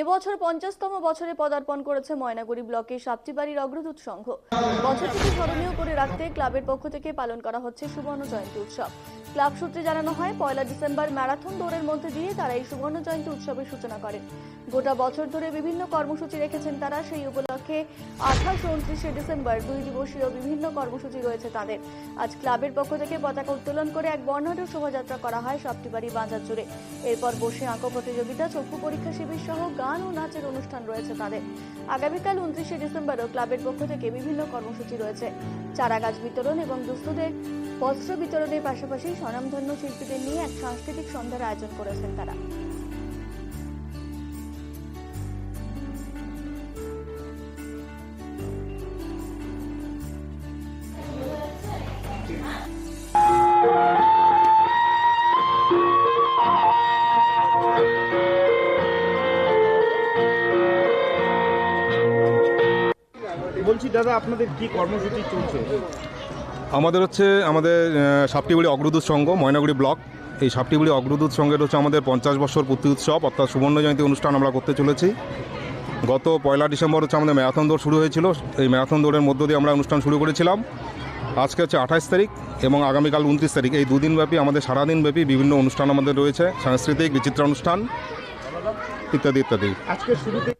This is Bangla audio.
এবছর পঞ্চাশতম বছরে পদার্পণ করেছে ময়নাগুড়ি ব্লকের সাপ্তিবাড়ির অগ্রদূত সংঘ। বছরটিকে স্মরণীয় করে রাখতে ক্লাবের পক্ষ থেকে পালন করা হচ্ছে সুবর্ণ জয়ন্তী উৎসব। ক্লাব সূত্রে জানানো হয়, পয়লা ডিসেম্বর ম্যারাথন দৌড়ের মধ্যে দিয়ে তারা এই সুবর্ণ জয়ন্তী উৎসবের সূচনা করেন। গোটা বছর ধরে বিভিন্ন কর্মসূচি রেখেছেন তারা। সেই উপলক্ষে আঠাশ উনত্রিশে ডিসেম্বর দুই দিবসীয় বিভিন্ন কর্মসূচি রয়েছে তাদের। আজ ক্লাবের পক্ষ থেকে পতাকা উত্তোলন করে এক বর্ণাঢ্য শোভাযাত্রা করা হয় সাপ্তিবাড়ি বাজার জুড়ে। এরপর বসে আঁকো প্রতিযোগিতা, চক্ষু পরীক্ষা শিবির সহ গান ও নাচের অনুষ্ঠান রয়েছে তাদের। আগামীকাল উনত্রিশে ডিসেম্বরও ক্লাবের পক্ষ থেকে বিভিন্ন কর্মসূচি রয়েছে। চারা গাছ বিতরণ এবং দুস্থদের বস্ত্র বিতরণের পাশাপাশি স্বনামধন্য শিল্পীদের নিয়ে এক সাংস্কৃতিক সন্ধ্যার আয়োজন করেছেন তারা। বলছি দাদা আপনাদের কি কর্মসূচি চলছে? আমাদের হচ্ছে আমাদের আহ, সাপটিগুড়ি অগ্রদূত সংঘ ময়নাগুড়ি ব্লক। এই সাপটিগুড়ি অগ্রদূত সংঘের হচ্ছে আমাদের পঞ্চাশ বছর পূর্তি উৎসব অর্থাৎ সুবর্ণ জয়ন্তী অনুষ্ঠান আমরা করতে চলেছি। গত পয়লা ডিসেম্বর হচ্ছে আমাদের ম্যারাথন দৌড় শুরু হয়েছিল এই ম্যারাথন দৌড়ের মধ্য দিয়ে আমরা অনুষ্ঠান শুরু করেছিলাম। আজকে হচ্ছে আঠাশ তারিখ এবং আগামীকাল উনত্রিশ তারিখ। এই দুদিন ব্যাপী আমাদের সারাদিন ব্যাপী বিভিন্ন অনুষ্ঠান আমাদের রয়েছে সাংস্কৃতিক বিচিত্র অনুষ্ঠান ইত্যাদি ইত্যাদি। আজকে শুরুতে